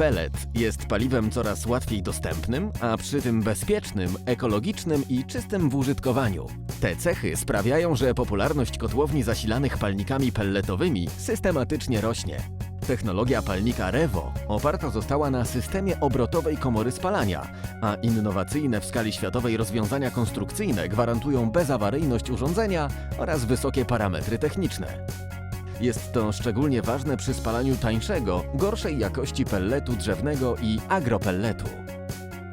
pellet jest paliwem coraz łatwiej dostępnym, a przy tym bezpiecznym, ekologicznym i czystym w użytkowaniu. Te cechy sprawiają, że popularność kotłowni zasilanych palnikami pelletowymi systematycznie rośnie. Technologia palnika Revo oparta została na systemie obrotowej komory spalania, a innowacyjne w skali światowej rozwiązania konstrukcyjne gwarantują bezawaryjność urządzenia oraz wysokie parametry techniczne. Jest to szczególnie ważne przy spalaniu tańszego, gorszej jakości pelletu drzewnego i agropelletu.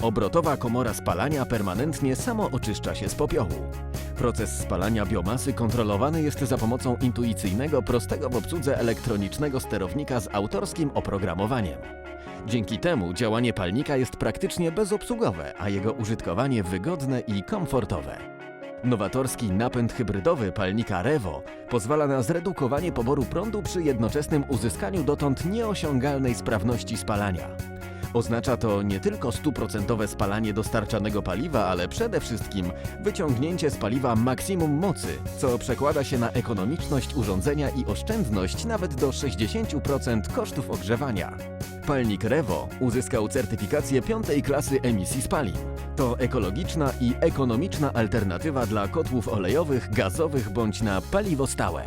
Obrotowa komora spalania permanentnie samo oczyszcza się z popiołu. Proces spalania biomasy kontrolowany jest za pomocą intuicyjnego, prostego w obsłudze elektronicznego sterownika z autorskim oprogramowaniem. Dzięki temu działanie palnika jest praktycznie bezobsługowe, a jego użytkowanie wygodne i komfortowe. Nowatorski napęd hybrydowy palnika Revo pozwala na zredukowanie poboru prądu przy jednoczesnym uzyskaniu dotąd nieosiągalnej sprawności spalania. Oznacza to nie tylko stuprocentowe spalanie dostarczanego paliwa, ale przede wszystkim wyciągnięcie z paliwa maksimum mocy, co przekłada się na ekonomiczność urządzenia i oszczędność nawet do 60% kosztów ogrzewania. Palnik Revo uzyskał certyfikację piątej klasy emisji spalin. To ekologiczna i ekonomiczna alternatywa dla kotłów olejowych, gazowych bądź na paliwo stałe.